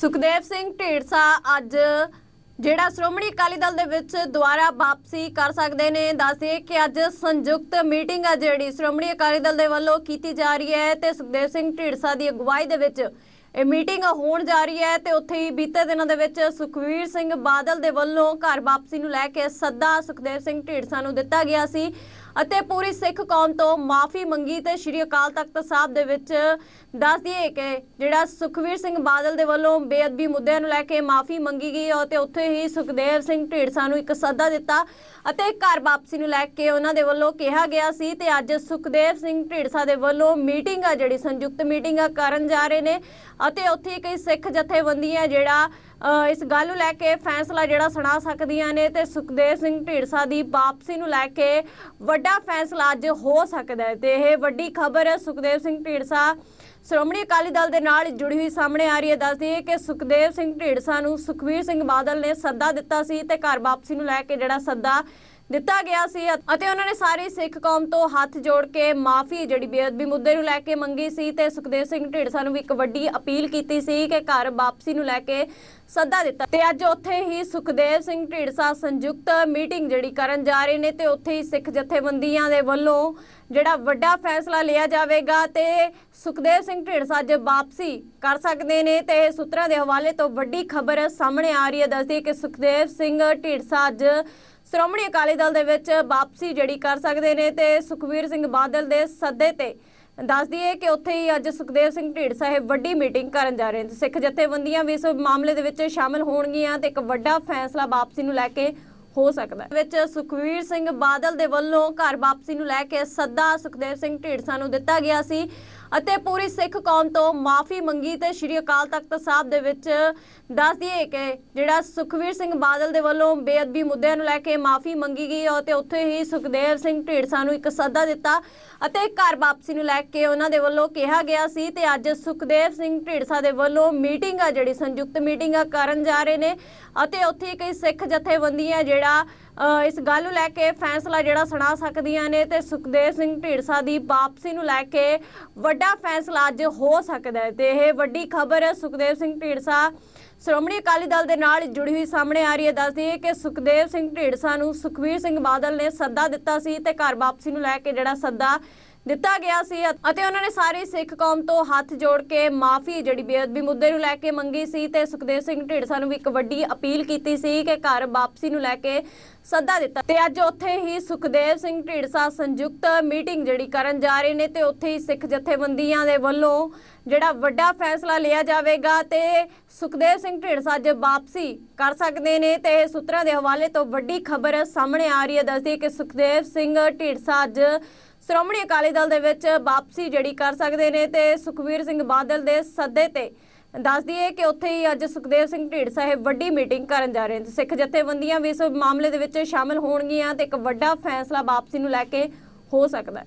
ਸੁਖਦੇਵ ਸਿੰਘ ਢੀਂਡਸਾ ਅੱਜ ਜਿਹੜਾ ਸ਼੍ਰੋਮਣੀ ਅਕਾਲੀ ਦਲ ਦੇ ਵਿੱਚ ਦੁਆਰਾ ਵਾਪਸੀ ਕਰ ਸਕਦੇ ਨੇ। ਦੱਸਦੇ ਕਿ ਅੱਜ ਸੰਯੁਕਤ ਮੀਟਿੰਗ ਆ ਜਿਹੜੀ ਸ਼੍ਰੋਮਣੀ ਅਕਾਲੀ ਦਲ ਦੇ ਵੱਲੋਂ ਕੀਤੀ ਜਾ ਰਹੀ ਹੈ ਤੇ ਸੁਖਦੇਵ ਸਿੰਘ ਢੀੜਸਾ ਦੀ ਅਗਵਾਈ ਦੇ ਵਿੱਚ ਇਹ ਮੀਟਿੰਗ ਹੋਣ ਜਾ ਰਹੀ ਹੈ ਤੇ ਉੱਥੇ ਹੀ ਬੀਤੇ ਦਿਨਾਂ ਦੇ ਵਿੱਚ ਸੁਖਵੀਰ ਸਿੰਘ ਬਾਦਲ ਦੇ ਵੱਲੋਂ ਘਰ ਵਾਪਸੀ ਨੂੰ ਲੈ ਕੇ ਸੱਦਾ ਸੁਖਦੇਵ ਸਿੰਘ ਢੀਂਡਸਾ ਨੂੰ ਦਿੱਤਾ ਗਿਆ ਸੀ। ਅਤੇ ਪੂਰੀ ਸਿੱਖ ਕੌਮ ਤੋਂ ਮਾਫੀ ਮੰਗੀ ਤੇ ਸ਼੍ਰੀ ਅਕਾਲ ਤਖਤ ਸਾਹਿਬ ਦੇ ਵਿੱਚ ਦੱਸ ਦਈਏ ਕਿ ਜਿਹੜਾ ਸੁਖਵੀਰ ਸਿੰਘ ਬਾਦਲ ਦੇ ਵੱਲੋਂ ਬੇਅਦਬੀ ਮੁੱਦਿਆਂ ਨੂੰ ਲੈ ਕੇ ਮਾਫੀ ਮੰਗੀ ਗਈ ਅਤੇ ਉੱਥੇ ਹੀ ਸੁਖਦੇਵ ਸਿੰਘ ਢੀਂਡਸਾ ਨੂੰ ਇੱਕ ਸੱਦਾ ਦਿੱਤਾ ਅਤੇ ਘਰ ਵਾਪਸੀ ਨੂੰ ਲੈ ਕੇ ਉਹਨਾਂ ਦੇ ਵੱਲੋਂ ਕਿਹਾ ਗਿਆ ਸੀ ਤੇ ਅੱਜ ਸੁਖਦੇਵ ਸਿੰਘ ਢੀਂਡਸਾ ਦੇ ਵੱਲੋਂ ਮੀਟਿੰਗ ਆ ਜਿਹੜੀ ਸੰਯੁਕਤ ਮੀਟਿੰਗ ਆ ਕਰਨ ਜਾ ਰਹੇ ਨੇ ਅਤੇ ਉੱਥੇ ਹੀ ਕਈ ਸਿੱਖ ਜਥੇਬੰਦੀਆਂ ਜਿਹੜਾ ਇਸ ਗੱਲ ਨੂੰ ਲੈ ਕੇ ਫੈਸਲਾ ਜਿਹੜਾ ਸੁਣਾ ਸਕਦੀਆਂ ਨੇ ਤੇ ਸੁਖਦੇਵ ਸਿੰਘ ਢੀਂਡਸਾ ਦੀ ਵਾਪਸੀ ਨੂੰ ਲੈ ਕੇ ਵੱਡਾ ਫੈਸਲਾ ਅੱਜ ਹੋ ਸਕਦਾ ਹੈ ਤੇ ਇਹ ਵੱਡੀ ਖਬਰ ਸੁਖਦੇਵ ਸਿੰਘ ਢੀਂਡਸਾ ਸ਼੍ਰੋਮਣੀ ਅਕਾਲੀ ਦਲ ਦੇ ਨਾਲ ਜੁੜੀ ਹੋਈ ਸਾਹਮਣੇ ਆ ਰਹੀ ਹੈ। ਦੱਸਦੀ ਹੈ ਕਿ ਸੁਖਦੇਵ ਸਿੰਘ ਢੀਂਡਸਾ ਨੂੰ ਸੁਖਵੀਰ ਸਿੰਘ ਬਾਦਲ ਨੇ ਸੱਦਾ ਦਿੱਤਾ ਸੀ ਤੇ ਘਰ ਵਾਪਸੀ ਨੂੰ ਲੈ ਕੇ ਜਿਹੜਾ ਸੱਦਾ ਦਿੱਤਾ ਗਿਆ ਸੀ ਅਤੇ ਉਹਨਾਂ ਨੇ ਸਾਰੀ ਸਿੱਖ ਕੌਮ ਤੋਂ ਹੱਥ ਜੋੜ ਕੇ ਮਾਫੀ ਜਿਹੜੀ ਬੇਅਦਬੀ ਮੁੱਦੇ ਨੂੰ ਲੈ ਕੇ ਮੰਗੀ ਸੀ ਤੇ ਸੁਖਦੇਵ ਸਿੰਘ ਢੀਂਡਸਾ ਨੂੰ ਵੀ ਇੱਕ ਵੱਡੀ ਅਪੀਲ ਕੀਤੀ ਸੀ ਕਿ ਘਰ ਵਾਪਸੀ ਨੂੰ ਲੈ ਕੇ ਸੱਦਾ ਦਿੱਤਾ। ਤੇ ਅੱਜ ਉੱਥੇ ਹੀ ਸੁਖਦੇਵ ਸਿੰਘ ਢੀਂਡਸਾ ਸੰਯੁਕਤ ਮੀਟਿੰਗ ਜਿਹੜੀ ਕਰਨ ਜਾ ਰਹੇ ਨੇ ਤੇ ਉੱਥੇ ਹੀ ਸਿੱਖ ਜਥੇਬੰਦੀਆਂ ਦੇ ਵੱਲੋਂ ਜਿਹੜਾ ਵੱਡਾ ਫੈਸਲਾ ਲਿਆ ਜਾਵੇਗਾ ਤੇ ਸੁਖਦੇਵ ਸਿੰਘ ਢੀਂਡਸਾ ਅੱਜ ਵਾਪਸੀ ਕਰ ਸਕਦੇ ਨੇ ਤੇ ਇਹ ਸੂਤਰਾਂ ਦੇ ਹਵਾਲੇ ਤੋਂ ਵੱਡੀ ਖਬਰ ਸਾਹਮਣੇ ਆ ਰਹੀ ਹੈ। ਦੱਸਦੀ ਕਿ ਸੁਖਦੇਵ ਸਿੰਘ ਢੀਂਡਸਾ ਅੱਜ ਸ਼੍ਰੋਮਣੀ ਅਕਾਲੀ ਦਲ ਦੇ ਵਿੱਚ ਵਾਪਸੀ ਜਿਹੜੀ ਕਰ ਸਕਦੇ ਨੇ ਤੇ ਸੁਖਵੀਰ ਸਿੰਘ ਬਾਦਲ ਦੇ ਸੱਦੇ ਤੇ ਦੱਸ ਦਈਏ ਕਿ ਉੱਥੇ ਹੀ ਅੱਜ ਸੁਖਦੇਵ ਸਿੰਘ ਢੀਂਡਸਾ ਇਹ ਵੱਡੀ ਮੀਟਿੰਗ ਕਰਨ ਜਾ ਰਹੇ ਨੇ। ਸਿੱਖ ਜਥੇਬੰਦੀਆਂ ਵੀ ਇਸ ਮਾਮਲੇ ਦੇ ਵਿੱਚ ਸ਼ਾਮਲ ਹੋਣਗੀਆਂ ਤੇ ਇੱਕ ਵੱਡਾ ਫੈਸਲਾ ਵਾਪਸੀ ਨੂੰ ਲੈ ਕੇ ਹੋ ਸਕਦਾ ਹੈ। ਵਿੱਚ ਸੁਖਵੀਰ ਸਿੰਘ ਬਾਦਲ ਦੇ ਵੱਲੋਂ ਘਰ ਵਾਪਸੀ ਨੂੰ ਲੈ ਕੇ ਸੱਦਾ ਸੁਖਦੇਵ ਸਿੰਘ ਢੀਂਡਸਾ ਨੂੰ ਦਿੱਤਾ ਗਿਆ ਸੀ। ਅਤੇ ਪੂਰੀ ਸਿੱਖ ਕੌਮ ਤੋਂ ਮਾਫੀ ਮੰਗੀ ਤੇ ਸ਼੍ਰੀ ਅਕਾਲ ਤਖਤ ਸਾਹਿਬ ਦੇ ਵਿੱਚ ਦੱਸ ਦਈਏ ਕਿ ਜਿਹੜਾ ਸੁਖਵੀਰ ਸਿੰਘ ਬਾਦਲ ਦੇ ਵੱਲੋਂ ਬੇਅਦਬੀ ਮੁੱਦਿਆਂ ਨੂੰ ਲੈ ਕੇ ਮਾਫੀ ਮੰਗੀ ਗਈ ਅਤੇ ਉੱਥੇ ਹੀ ਸੁਖਦੇਵ ਸਿੰਘ ਢੀਂਡਸਾ ਨੂੰ ਇੱਕ ਸੱਦਾ ਦਿੱਤਾ ਅਤੇ ਘਰ ਵਾਪਸੀ ਨੂੰ ਲੈ ਕੇ ਉਹਨਾਂ ਦੇ ਵੱਲੋਂ ਕਿਹਾ ਗਿਆ ਸੀ ਤੇ ਅੱਜ ਸੁਖਦੇਵ ਸਿੰਘ ਢੀਂਡਸਾ ਦੇ ਵੱਲੋਂ ਮੀਟਿੰਗ ਆ ਜਿਹੜੀ ਸੰਯੁਕਤ ਮੀਟਿੰਗ ਆ ਕਰਨ ਜਾ ਰਹੇ ਨੇ ਅਤੇ ਉੱਥੇ ਕਈ ਸਿੱਖ ਜਥੇਬੰਦੀਆਂ ਜਿਹੜਾ ਇਸ ਗੱਲ ਨੂੰ ਲੈ ਕੇ ਫੈਸਲਾ ਜਿਹੜਾ ਸੁਣਾ ਸਕਦੀਆਂ ਨੇ ਤੇ ਸੁਖਦੇਵ ਸਿੰਘ ਢੀਂਡਸਾ ਦੀ ਵਾਪਸੀ ਨੂੰ ਲੈ ਕੇ ਵੱਡਾ ਫੈਸਲਾ ਅੱਜ ਹੋ ਸਕਦਾ ਹੈ। ਤੇ ਇਹ ਵੱਡੀ ਖਬਰ ਸੁਖਦੇਵ ਸਿੰਘ ਢੀਂਡਸਾ ਸ਼੍ਰੋਮਣੀ ਅਕਾਲੀ ਦਲ ਦੇ ਨਾਲ ਜੁੜੀ ਹੋਈ ਸਾਹਮਣੇ ਆ ਰਹੀ ਹੈ। ਦੱਸਦੀ ਹੈ ਕਿ ਸੁਖਦੇਵ ਸਿੰਘ ਢੀੜਸਾ ਨੂੰ ਸੁਖਵੀਰ ਸਿੰਘ ਬਾਦਲ ਨੇ ਸੱਦਾ ਦਿੱਤਾ ਸੀ ਤੇ ਘਰ ਵਾਪਸੀ ਨੂੰ ਲੈ ਕੇ ਜਿਹੜਾ ਸੱਦਾ ਦਿੱਤਾ ਗਿਆ ਸੀ ਅਤੇ ਉਹਨਾਂ ਨੇ ਸਾਰੀ ਸਿੱਖ ਕੌਮ ਤੋਂ ਹੱਥ ਜੋੜ ਕੇ ਮਾਫੀ ਜਿਹੜੀ ਬੇਅਦਬੀ ਮੁੱਦੇ ਨੂੰ ਲੈ ਕੇ ਮੰਗੀ ਸੀ ਤੇ ਸੁਖਦੇਵ ਸਿੰਘ ਢੀਂਡਸਾ ਨੂੰ ਵੀ ਇੱਕ ਵੱਡੀ ਅਪੀਲ ਕੀਤੀ ਸੀ ਕਿ ਘਰ ਵਾਪਸੀ ਨੂੰ ਲੈ ਕੇ ਸੱਦਾ ਦਿੱਤਾ। ਤੇ ਅੱਜ ਉੱਥੇ ਹੀ ਸੁਖਦੇਵ ਸਿੰਘ ਢੀਂਡਸਾ ਸੰਯੁਕਤ ਮੀਟਿੰਗ ਜਿਹੜੀ ਕਰਨ ਜਾ ਰਹੇ ਨੇ ਤੇ ਉੱਥੇ ਹੀ ਸਿੱਖ ਜਥੇਬੰਦੀਆਂ ਦੇ ਵੱਲੋਂ ਜਿਹੜਾ ਵੱਡਾ ਫੈਸਲਾ ਲਿਆ ਜਾਵੇਗਾ ਤੇ ਸੁਖਦੇਵ ਸਿੰਘ ਢੀਂਡਸਾ ਅੱਜ ਵਾਪਸੀ ਕਰ ਸਕਦੇ ਨੇ ਤੇ ਇਹ ਸੂਤਰਾਂ ਦੇ ਹਵਾਲੇ ਤੋਂ ਵੱਡੀ ਖਬਰ ਸਾਹਮਣੇ ਆ ਰਹੀ ਹੈ। ਦੱਸਦੀ ਕਿ ਸੁਖਦੇਵ ਸਿੰਘ ਢੀਂਡਸਾ ਅੱਜ ਸ਼੍ਰੋਮਣੀ ਅਕਾਲੀ ਦਲ ਦੇ ਵਿੱਚ ਵਾਪਸੀ ਜਿਹੜੀ ਕਰ ਸਕਦੇ ਨੇ ਤੇ ਸੁਖਵੀਰ ਸਿੰਘ ਬਾਦਲ ਦੇ ਸੱਦੇ ਤੇ ਦੱਸ ਦਈਏ ਕਿ ਉੱਥੇ ਹੀ ਅੱਜ ਸੁਖਦੇਵ ਸਿੰਘ ਢੀੜ ਸਾਹਿਬ ਵੱਡੀ ਮੀਟਿੰਗ ਕਰਨ ਜਾ ਰਹੇ ਨੇ। ਸਿੱਖ ਜਥੇਬੰਦੀਆਂ ਵੀ ਇਸ ਮਾਮਲੇ ਦੇ ਵਿੱਚ ਸ਼ਾਮਲ ਹੋਣਗੀਆਂ ਤੇ ਇੱਕ ਵੱਡਾ ਫੈਸਲਾ ਵਾਪਸੀ ਨੂੰ ਲੈ ਕੇ ਹੋ ਸਕਦਾ ਹੈ।